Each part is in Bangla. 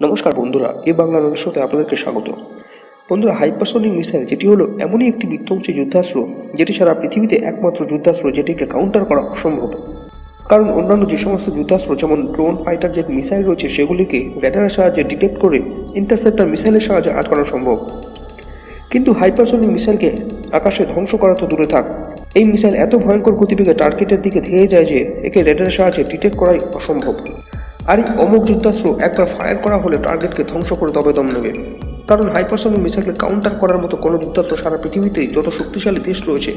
নমস্কার বন্ধুরা, এ বাংলা রহস্যতে আপনাদেরকে স্বাগত। বন্ধুরা হাইপারসনিক মিসাইল যেটি হলো এমনই একটি বিধ্বংসী যুদ্ধাস্ত্র, যেটি সারা পৃথিবীতে একমাত্র যুদ্ধাস্ত্র যেটিকে কাউন্টার করা অসম্ভব। কারণ অন্যান্য যে সমস্ত যুদ্ধাস্ত্র, যেমন ড্রোন ফাইটার জেট মিসাইল রয়েছে, সেগুলিকে রেডারের সাহায্যে ডিটেক্ট করে ইন্টারসেপ্টার মিসাইলের সাহায্যে আটকানো সম্ভব। কিন্তু হাইপারসনিক মিসাইলকে আকাশে ধ্বংস করা তো দূরে থাক। এই মিসাইল এত ভয়ঙ্কর গতিবেগে টার্গেটের দিকে ধেয়ে যায় যে, একে রেডারের সাহায্যে ডিটেক্ট করাই অসম্ভব। আর এই অমুক যুদ্ধাস্ত্র একবার ফায়ার করা হলে টার্গেটকে ধ্বংস করে তবে দম নেবে। কারণ হাইপারসনিক মিসাইলকে কাউন্টার করার মতো কোনো যুদ্ধাস্ত্র সারা পৃথিবীতে যত শক্তিশালী দেশ রয়েছে,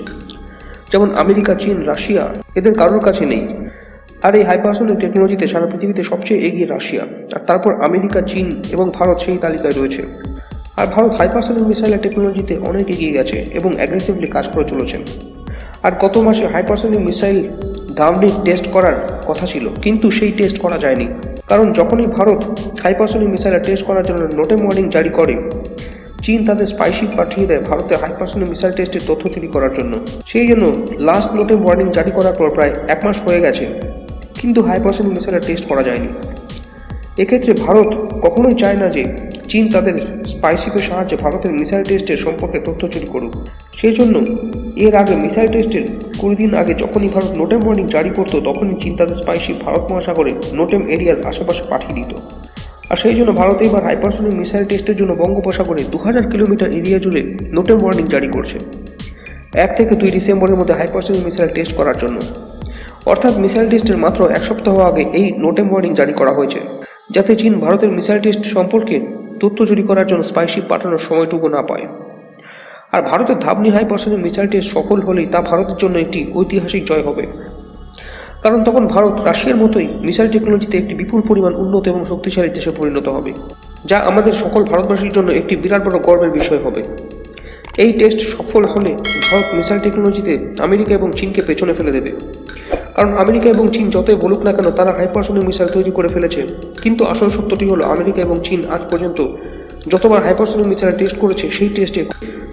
যেমন আমেরিকা, চীন, রাশিয়া, এদের কারোর কাছে নেই। আর এই হাইপারসনিক টেকনোলজিতে সারা পৃথিবীতে সবচেয়ে এগিয়ে রাশিয়া, আর তারপর আমেরিকা, চীন এবং ভারত সেই তালিকায় রয়েছে। আর ভারত হাইপারসনিক মিসাইলের টেকনোলজিতে অনেক এগিয়ে গেছে এবং অ্যাগ্রেসিভলি কাজ করে চলেছে। আর গত মাসে হাইপারসনিক মিসাইল দামনি টেস্ট করার কথা ছিল, কিন্তু সেই টেস্ট করা যায়নি। কারণ যখনই ভারত হাইপারসনিক মিসাইলের টেস্ট করার জন্য নোটেম ওয়ার্নিং জারি করে, চীন তাদের স্পাইসি পাঠিয়ে দেয় ভারতে হাইপারসনিক মিসাইল টেস্টের তথ্য চুরি করার জন্য। সেই জন্য লাস্ট নোটেম ওয়ার্নিং জারি করার পর প্রায় এক মাস হয়ে গেছে, কিন্তু হাইপারসনিক মিসাইলের টেস্ট করা যায়নি। এক্ষেত্রে ভারত কখনোই চায় না যে চীন তাদের স্পাইসিপের সাহায্যে ভারতের মিসাইল টেস্টের সম্পর্কে তথ্য চুরি করুক। সেই জন্য এর আগে মিসাইল টেস্টের কুড়ি দিন আগে যখনই ভারত নোটেম ওয়ার্নিং জারি করতো, তখনই চীন তাদের স্পাইসি ভারত মহাসাগরে নোটেম এরিয়ার আশেপাশে পাঠিয়ে দিত। আর সেই জন্য ভারত এবার হাইপারসনিক মিসাইল টেস্টের জন্য বঙ্গোপসাগরে দু হাজার কিলোমিটার এরিয়া জুড়ে নোটেম ওয়ার্নিং জারি করছে। এক থেকে দুই ডিসেম্বরের মধ্যে হাইপারসনিক মিসাইল টেস্ট করার জন্য। অর্থাৎ মিসাইল টেস্টের মাত্র এক সপ্তাহ আগে এই নোটেম ওয়ার্নিং জারি করা হয়েছে। যাতে চীন ভারতের মিসাইল টেস্ট সম্পর্কে তথ্য চুরি করার জন্য স্পাইশিপ পাঠানোর সময়টুকু না পায়। আর ভারতের ধাবনি হাইপারসনিক মিসাইল টেস্ট সফল হলেই তা ভারতের জন্য একটি ঐতিহাসিক জয় হবে। কারণ তখন ভারত রাশিয়ার মতোই মিসাইল টেকনোলজিতে একটি বিপুল পরিমাণ উন্নত এবং শক্তিশালী দেশে পরিণত হবে, যা আমাদের সকল ভারতবাসীর জন্য একটি বিরাট বড় গর্বের বিষয় হবে। এই টেস্ট সফল হলে ভারত মিসাইল টেকনোলজিতে আমেরিকা এবং চীনকে পেছনে ফেলে দেবে। কারণ আমেরিকা এবং চীন যতই বলুক না কেন, তারা হাইপারসনিক মিসাইল তৈরি করে ফেলেছে। কিন্তু আসল সত্যটি হলো, আমেরিকা এবং চীন আজ পর্যন্ত যতবার হাইপারসনিক মিসাইল টেস্ট করেছে, সেই টেস্টে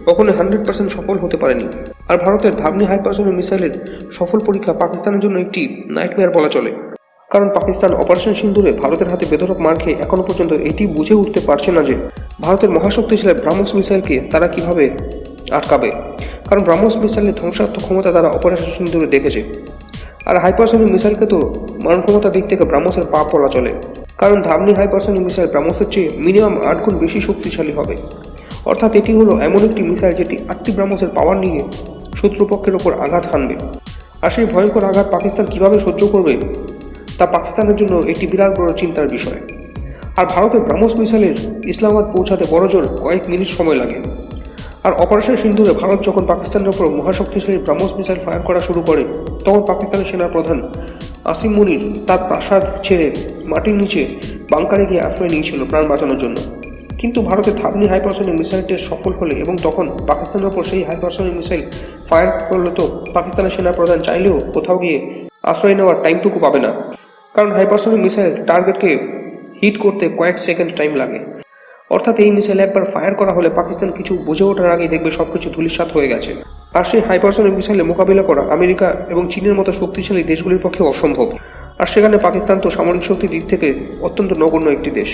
কখনো হান্ড্রেড পার্সেন্ট সফল হতে পারেনি। আর ভারতের ধাবনি হাইপারসনিক মিসাইলের সফল পরীক্ষা পাকিস্তানের জন্য একটি নাইটমেয়ার বলা চলে। কারণ পাকিস্তান অপারেশন সিন্দুরে ভারতের হাতে বেধরক মার খেয়ে এখনও পর্যন্ত এটি বুঝে উঠতে পারছে না যে, ভারতের মহাশক্তি মহাশক্তিশালী ব্রাহ্মস মিসাইলকে তারা কীভাবে আটকাবে। কারণ ব্রাহ্মস মিসাইলের ধ্বংসাত্মক ক্ষমতা তারা অপারেশন সিন্দুরে দেখেছে। আর হাইপারসনিক মিসাইলকে তো মান ক্ষমতার দিক থেকে ব্রাহ্মসের পা বলা চলে। কারণ ধামনি হাইপারসনিক মিসাইল ব্রাহ্মসের চেয়ে মিনিমাম আট গুণ বেশি শক্তিশালী হবে। অর্থাৎ এটি হলো এমন একটি মিসাইল যেটি আটটি ব্রাহ্মসের পাওয়ার নিয়ে শত্রুপক্ষের ওপর আঘাত হানবে। আর সেই ভয়ঙ্কর আঘাত পাকিস্তান কীভাবে সহ্য করবে, তা পাকিস্তানের জন্য একটি বিরাট বড় চিন্তার বিষয়। আর ভারতের ব্রাহ্মস মিসাইলের ইসলামাবাদ পৌঁছাতে বড়জোর কয়েক মিনিট সময় লাগে। আর অপারেশন সিন্ধুরে ভারত যখন পাকিস্তানের ওপর মহাশক্তিশালী ব্রাহ্মস মিসাইল ফায়ার করা শুরু করে, তখন পাকিস্তানের সেনা প্রধান আসিম মুনির তার প্রাসাদ ছেড়ে মাটির নিচে বাংকারে গিয়ে আশ্রয় নিয়েছিল প্রাণ বাঁচানোর জন্য। কিন্তু ভারতের থাবনি হাইপারসনিক মিসাইল টেস্ট সফল হলে এবং তখন পাকিস্তানের ওপর সেই হাইপারসনিক মিসাইল ফায়ার করলে তো পাকিস্তানের সেনা প্রধান চাইলেও কোথাও গিয়ে আশ্রয় নেওয়ার টাইমটুকু পাবে না। কারণ হাইপারসনিক মিসাইল টার্গেটকে হিট করতে কয়েক সেকেন্ড টাইম লাগে। অর্থাৎ এই মিসাইল একবার ফায়ার করা হলে পাকিস্তান কিছু বুঝে ওঠার আগেই দেখবে সবকিছু ধুলিসাৎ হয়ে গেছে। আর সেই হাইপারসনিক মিসাইলে মোকাবিলা করা আমেরিকা এবং চীনের মতো শক্তিশালী দেশগুলির পক্ষে অসম্ভব। আর সেখানে পাকিস্তান তো সামরিক শক্তির দিক থেকে অত্যন্ত নগণ্য একটি দেশ।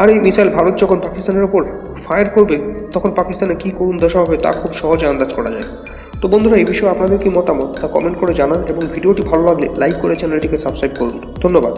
আর এই মিসাইল ভারত যখন পাকিস্তানের ওপর ফায়ার করবে, তখন পাকিস্তানে কী করুণ দশা হবে তা খুব সহজে আন্দাজ করা যায়। তো বন্ধুরা, এই বিষয়ে আপনাদের কি মতামত তা কমেন্ট করে জানান এবং ভিডিওটি ভালো লাগলে লাইক করে চ্যানেলটিকে সাবস্ক্রাইব করুন। ধন্যবাদ।